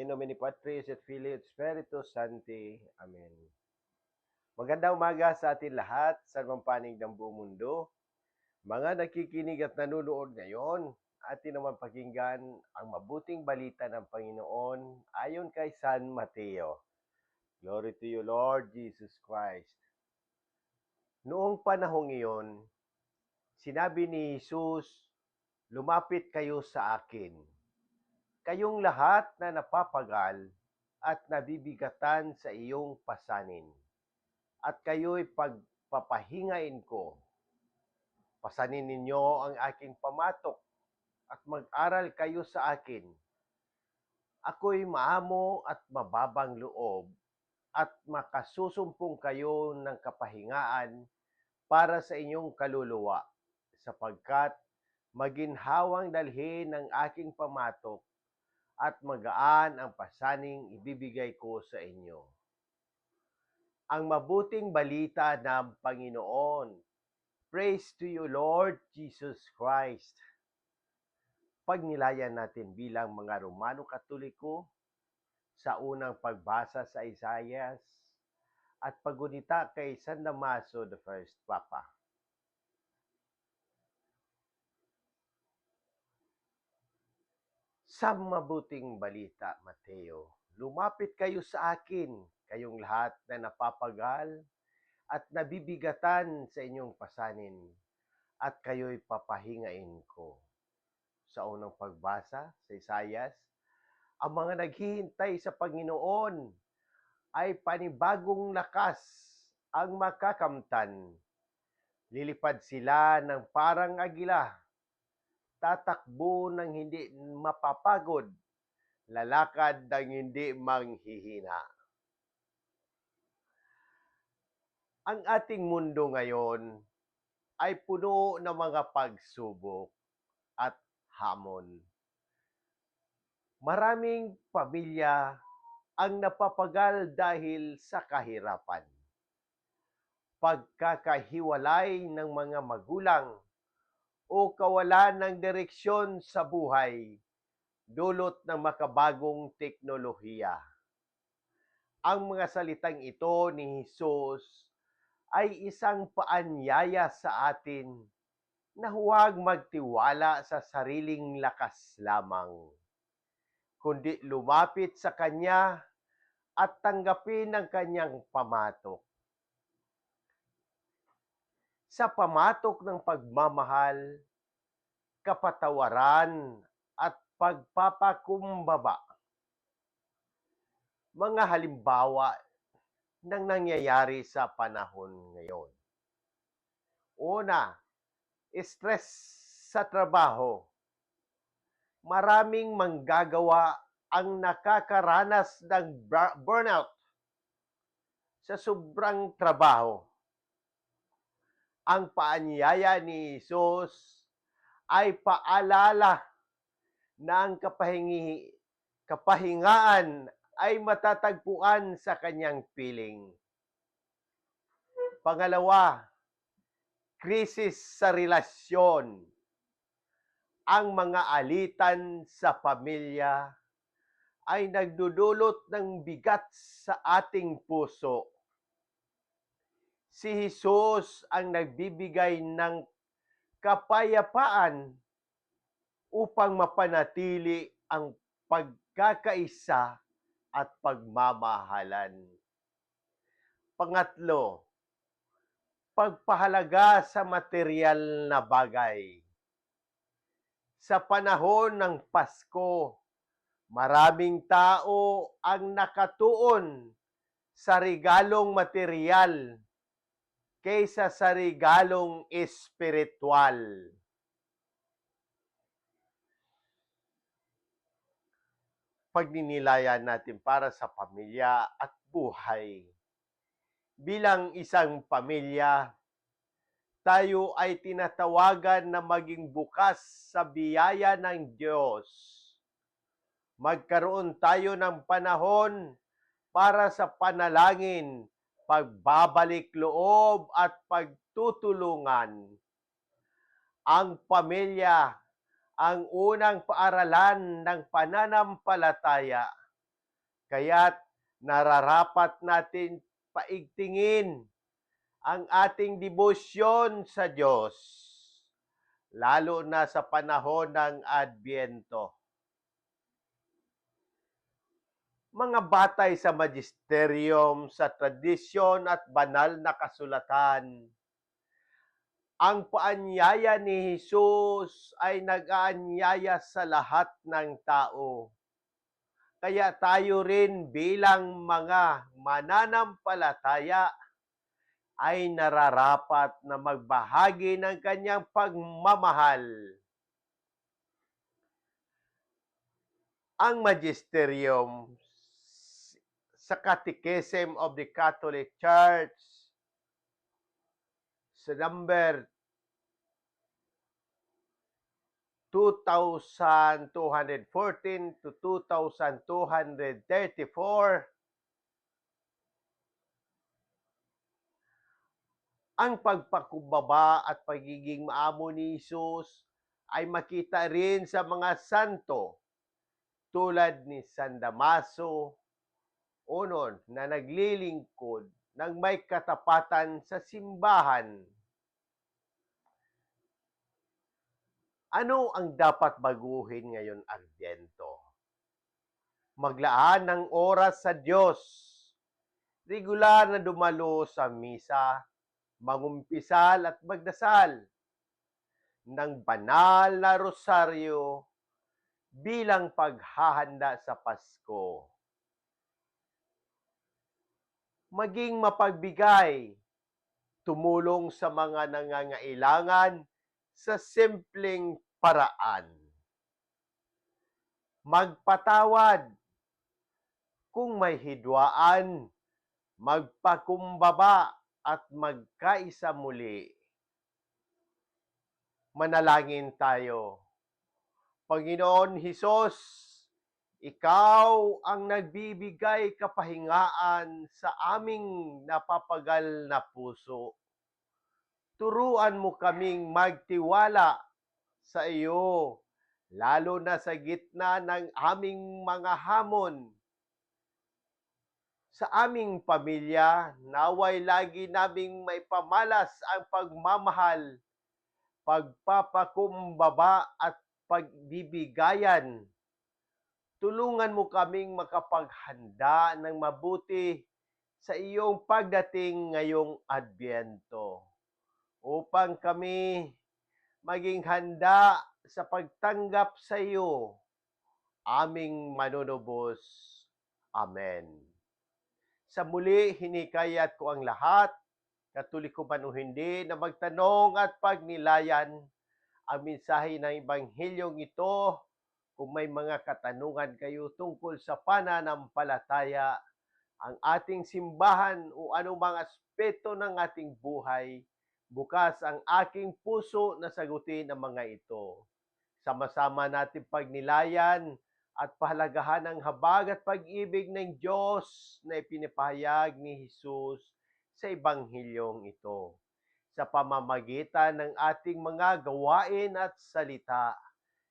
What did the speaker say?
In nomine Patris et Filii et Spiritus Sancti. Amen. Magandang umaga sa atin lahat sa panig ng buong mundo. Mga nakikinig at nanonood ngayon, atin naman pakinggan ang mabuting balita ng Panginoon ayon kay San Mateo. Glory to you, Lord Jesus Christ. Noong panahong iyon, sinabi ni Jesus, Lumapit kayo sa akin. Kayong lahat na napapagal at nabibigatan sa iyong pasanin. At kayo'y pagpapahingain ko. Pasanin ninyo ang aking pamatok at mag-aral kayo sa akin. Ako'y maamo at mababang loob at makasusumpong kayo ng kapahingaan para sa inyong kaluluwa sapagkat maginhawang dalhin ng aking pamatok at magaan ang pasaning ibibigay ko sa inyo. Ang mabuting balita ng Panginoon. Praise to you, Lord Jesus Christ. Pagnilayan natin bilang mga Romano Katoliko sa unang pagbasa sa Isaias at pagunita kay San Damaso the First Papa. Sa mabuting balita, Mateo, lumapit kayo sa akin, kayong lahat na napapagal at nabibigatan sa inyong pasanin, at kayo'y papahingain ko. Sa unang pagbasa sa Isaias, ang mga naghihintay sa Panginoon ay panibagong lakas ang makakamtan. Lilipad sila ng parang agila, tatakbo ng hindi mapapagod, lalakad ng hindi manghihina. Ang ating mundo ngayon ay puno ng mga pagsubok at hamon. Maraming pamilya ang napapagal dahil sa kahirapan. Pagkakahiwalay ng mga magulang o kawalan ng direksyon sa buhay, dulot ng makabagong teknolohiya. Ang mga salitang ito ni Jesus ay isang paanyaya sa atin na huwag magtiwala sa sariling lakas lamang, kundi lumapit sa Kanya at tanggapin ang Kanyang pamatok. Sa pamatok ng pagmamahal, kapatawaran at pagpapakumbaba. Mga halimbawa ng nangyayari sa panahon ngayon. Una, stress sa trabaho. Maraming manggagawa ang nakakaranas ng burnout sa sobrang trabaho. Ang paanyaya ni Jesus ay paalala na ang kapahingi, kapahingaan ay matatagpuan sa kanyang piling. Pangalawa, krisis sa relasyon. Ang mga alitan sa pamilya ay nagdudulot ng bigat sa ating puso. Si Jesus ang nagbibigay ng kapayapaan upang mapanatili ang pagkakaisa at pagmamahalan. Pangatlo, pagpahalaga sa material na bagay. Sa panahon ng Pasko, maraming tao ang nakatuon sa regalong material kaysa sa regalong espiritual. Pagninilayan natin para sa pamilya at buhay. Bilang isang pamilya, tayo ay tinatawagan na maging bukas sa biyaya ng Diyos. Magkaroon tayo ng panahon para sa panalangin, pagbabalik loob at pagtutulungan. Ang pamilya ang unang paaralan ng pananampalataya Kaya't nararapat natin paigtingin ang ating debosyon sa Diyos, lalo na sa panahon ng Adbyento. Mga batay sa magisterium, sa tradisyon at banal na kasulatan, ang paanyaya ni Jesus ay nag-aanyaya sa lahat ng tao. Kaya tayo rin bilang mga mananampalataya ay nararapat na magbahagi ng kanyang pagmamahal. Ang magisterium sa Catechism of the Catholic Church sa number 2,214 to 2,234 ang pagpakumbaba at pagiging maamo ni Jesus ay makita rin sa mga santo tulad ni San Damaso unon na naglilingkod ng may katapatan sa simbahan. Ano ang dapat baguhin ngayon, Argento? Maglaan ng oras sa Diyos. Regular na dumalo sa misa, mangumpisal at magdasal ng banal na rosaryo bilang paghahanda sa Pasko. Maging mapagbigay, tumulong sa mga nangangailangan sa simpleng paraan. Magpatawad kung may hidwaan, magpakumbaba at magkaisa muli. Manalangin tayo. Panginoon Hesus, ikaw ang nagbibigay kapahingaan sa aming napapagal na puso. Turuan mo kaming magtiwala sa iyo, lalo na sa gitna ng aming mga hamon. Sa aming pamilya, naway lagi naming may pamalas ang pagmamahal, pagpapakumbaba at pagbibigayan. Tulungan mo kaming makapaghanda ng mabuti sa iyong pagdating ngayong Adbyento upang kami maging handa sa pagtanggap sa iyo, aming manunubos. Amen. Sa muli, hinikayat ko ang lahat, katoliko man o hindi, na magtanong at pagnilayan ang mensahe ng Ebanghilyong ito kung may mga katanungan kayo tungkol sa pananampalataya, ang ating simbahan o anumang aspeto ng ating buhay, bukas ang aking puso na sagutin ang mga ito. Sama-sama natin pagnilayan at pahalagahan ang habag at pag-ibig ng Diyos na ipinapahayag ni Jesus sa Ebanghilyong ito sa pamamagitan ng ating mga gawain at salita.